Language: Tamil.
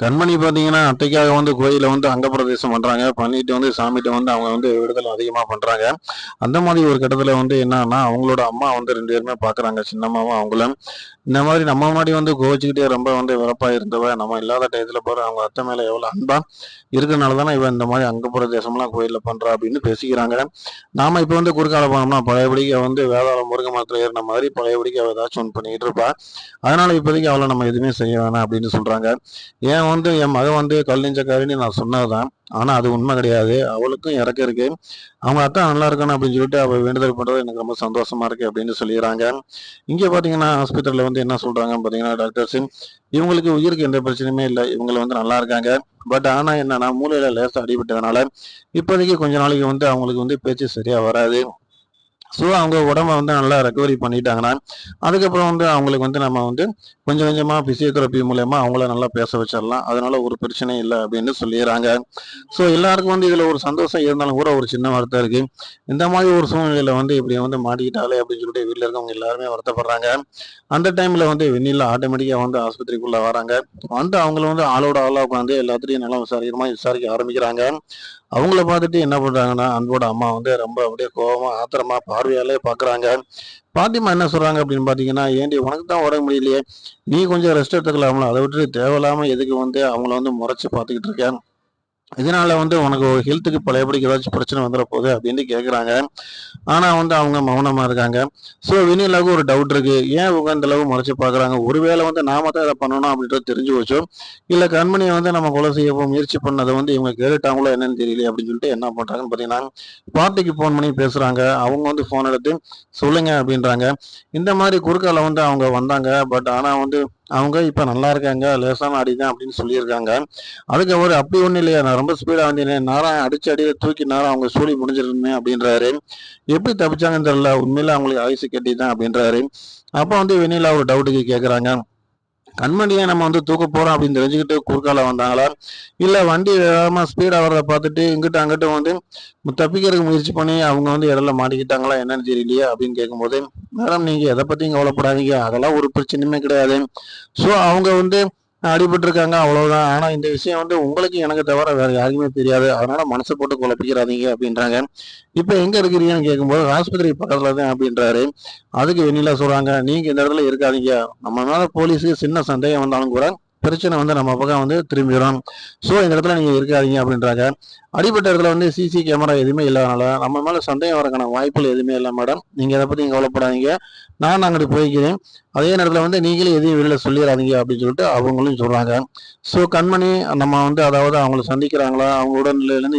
கண்மணி பார்த்தீங்கன்னா அத்தைக்காக வந்து கோயிலில் வந்து அங்கப்பிரதேசம் பண்ணுறாங்க பண்ணிட்டு வந்து சாமிகிட்ட வந்து அவங்க வந்து விடுதலை அதிகமாக பண்றாங்க. அந்த மாதிரி ஒரு கட்டத்தில் வந்து என்னன்னா அவங்களோட அம்மா வந்து ரெண்டு பேருமே பார்க்குறாங்க சின்னம்மாவும் அவங்களும். இந்த மாதிரி நம்ம முன்னாடி வந்து கோவிச்சுக்கிட்டே ரொம்ப வந்து விறப்பாக இருந்தவ நம்ம இல்லாத டயத்தில் பாரு அவங்க அத்தை மேலே எவ்வளோ அன்பா இருக்கிறனால தானே இவன் இந்த மாதிரி அங்கப்பிரதேசம்லாம் கோயிலில் பண்ணுறா அப்படின்னு பேசிக்கிறாங்க. நாம இப்போ வந்து குறுக்கால போனோம்னா பழையபடிக்க வந்து வேதாள முருகன் மரத்தில் ஏறின மாதிரி பழையபடிக்க அவ ஏதாச்சும் ஒன்று பண்ணிக்கிட்டு இருப்பா. அதனால இப்போதைக்கு அவளை நம்ம எதுவுமே செய்ய வேணாம் அப்படின்னு சொல்கிறாங்க ஏன் வந்து என் மகன் வந்து கல்லஞ்சக்காரின்னு நான் சொன்னதுதான். ஆனால் அது உண்மை கிடையாது. அவளுக்கும் இறக்க இருக்கு. அவங்க அத்தா நல்லா இருக்கணும் அப்படின்னு சொல்லிட்டு அவள் வேண்டுதல் பண்ணுறது எனக்கு ரொம்ப சந்தோஷமா இருக்கு அப்படின்னு சொல்லிடுறாங்க. இங்கே பார்த்தீங்கன்னா ஹாஸ்பிட்டலில் வந்து என்ன சொல்றாங்க பார்த்தீங்கன்னா டாக்டர்ஸ் இவங்களுக்கு உயிருக்கு எந்த பிரச்சனையுமே இல்லை. இவங்களை வந்து நல்லா இருக்காங்க. பட் ஆனால் என்னன்னா மூளையில லேசாக அடிபட்டதுனால இப்போதைக்கு கொஞ்ச நாளைக்கு வந்து அவங்களுக்கு வந்து பேச்சு சரியா வராது. ஸோ அவங்க உடம்ப வந்து நல்லா ரெக்கவரி பண்ணிட்டாங்கன்னா அதுக்கப்புறம் வந்து அவங்களுக்கு வந்து நம்ம வந்து கொஞ்சம் கொஞ்சமா பிசியோதெரப்பி மூலயமா அவங்கள நல்லா பேச வச்சிடலாம். அதனால ஒரு பிரச்சனையும் இல்லை அப்படின்னு சொல்லிடுறாங்க. ஸோ எல்லாருக்கும் வந்து இதில் ஒரு சந்தோஷம் இருந்தாலும் கூட ஒரு சின்ன வருத்தம் இருக்கு. இந்த மாதிரி ஒரு சூழ்நிலையில வந்து இப்படி வந்து மாட்டிக்கிட்டாலே அப்படின்னு சொல்லிட்டு வீட்டில் இருக்கவங்க எல்லாருமே வருத்தப்படுறாங்க. அந்த டைம்ல வந்து வெண்ணில ஆட்டோமேட்டிக்கா வந்து ஆஸ்பத்திரிக்குள்ள வராங்க. வந்து அவங்கள வந்து ஆளோட ஆளாக உட்காந்து எல்லாத்தையும் நல்லா விசாரிக்கிறமா விசாரிக்க ஆரம்பிக்கிறாங்க. அவங்கள பார்த்துட்டு என்ன பண்றாங்கன்னா அன்போட அம்மா வந்து ரொம்ப அப்படியே கோவமா ஆத்திரமா பார்வையாலே பாக்குறாங்க பாட்டிமா என்ன சொல்றாங்க அப்படின்னு பாத்தீங்கன்னா ஏண்டி உனக்கு தான் உடம்பு முடியலையே? நீ கொஞ்சம் ரெஸ்ட் எடுத்துக்கலாம்ல. அதை விட்டு தேவையில்லாம எதுக்கு வந்து அவங்கள வந்து முறைச்சு பார்த்துக்கிட்டு இருக்கேன் இதனால வந்து உனக்கு ஒரு ஹெல்த்துக்கு பழையபடிக்கு ஏதாச்சும் பிரச்சனை வந்துட போகுது அப்படின்னு கேட்குறாங்க ஆனால் வந்து அவங்க மௌனமாக இருக்காங்க. ஸோ வினிலாவுக்கு ஒரு டவுட் இருக்கு. ஏன் இவங்க இந்த அளவு முறைச்சு பார்க்குறாங்க ஒருவேளை வந்து நாம தான் இதை பண்ணணும் அப்படின்றது தெரிஞ்சு வச்சோம் இல்லை கண்மணியை வந்து நம்ம கொலை செய்ய முயற்சி பண்ணதை வந்து இவங்க கேட்டுட்டாங்களோ என்னன்னு தெரியல அப்படின்னு சொல்லிட்டு என்ன பண்ணுறாங்கன்னு பார்த்தீங்கன்னா பார்ட்டிக்கு ஃபோன் பண்ணி பேசுகிறாங்க அவங்க வந்து ஃபோன் எடுத்து சொல்லுங்க அப்படின்றாங்க. இந்த மாதிரி குறுக்கால வந்து அவங்க வந்தாங்க. பட் ஆனால் வந்து அவங்க இப்ப நல்லா இருக்காங்க லேசான அடிதான் அப்படின்னு சொல்லியிருக்காங்க. அதுக்கு அவர் அப்படி ஒண்ணும் இல்லையா நான் ரொம்ப ஸ்பீடா வந்தேன் நேரம் அடிச்சு அடியில தூக்கி நேரம் அவங்க சூழி முடிஞ்சிருந்தேன் அப்படின்றாரு. எப்படி தப்பிச்சாங்கன்னு தெரியல உண்மையில அவங்களுக்கு ஆயுசு கட்டி தான் அப்படின்றாரு. அப்போ வந்து வெண்ணிலா ஒரு டவுட்டுக்கு கேட்குறாங்க கண்மணியை நம்ம வந்து தூக்க போறோம் அப்படின்னு தெரிஞ்சுக்கிட்டு குறுக்கால வந்தாங்களா? இல்ல வண்டி வேகமா ஸ்பீடா வர்றத பார்த்துட்டு இங்கிட்ட அங்கிட்ட வந்து தப்பிக்கிறதுக்கு முயற்சி பண்ணி அவங்க வந்து இடத்துல மாட்டிக்கிட்டாங்களா என்னன்னு தெரியலையே அப்படின்னு கேட்கும்போது மேடம் நீங்க எதை பத்தியும் கவலைப்படாதீங்க. அதெல்லாம் ஒரு பிரச்சனையுமே கிடையாது. ஸோ அவங்க வந்து அடிபட்டிருக்காங்க அவ்வளவுதான். ஆனா இந்த விஷயம் வந்து உங்களுக்கு எனக்கு தவிர வேற யாருக்குமே தெரியாது. அதனால மனசை போட்டு குழப்பிக்கிறாதீங்க அப்படின்றாங்க. இப்ப எங்க இருக்கிறீங்கன்னு கேட்கும்போது ஆஸ்பத்திரி பக்கத்துல தான் அப்படின்றாரு. அதுக்கு வெண்ணிலா சொல்றாங்க நீங்க இந்த இடத்துல இருக்காதீங்க. நம்ம மேல போலீஸுக்கு சின்ன சந்தேகம் வந்தாலும் கூட பிரச்சனை வந்து நம்ம பக்கம் வந்து திரும்பிடும் ஸோ இந்த இடத்துல நீங்கள் இருக்காதீங்க அப்படின்றாங்க. அடிப்பட்ட இடத்துல வந்து சிசி கேமரா எதுவுமே இல்லாதனால நம்ம மேலே சந்தேகம் வரக்கான வாய்ப்புகள் எதுவுமே இல்லை மேடம் நீங்கள் இதை பற்றி கவலைப்படாதீங்க. நான் அங்கிட்டு போய்க்கிறேன். அதே நேரத்தில் வந்து நீங்களும் எதையும் வெளியில் சொல்லிடாதீங்க அப்படின்னு சொல்லிட்டு அவங்களும் சொல்கிறாங்க ஸோ கண்மணி நம்ம வந்து அதாவது அவங்கள சந்திக்கிறாங்களா? அவங்க உடல்நிலையிலேருந்து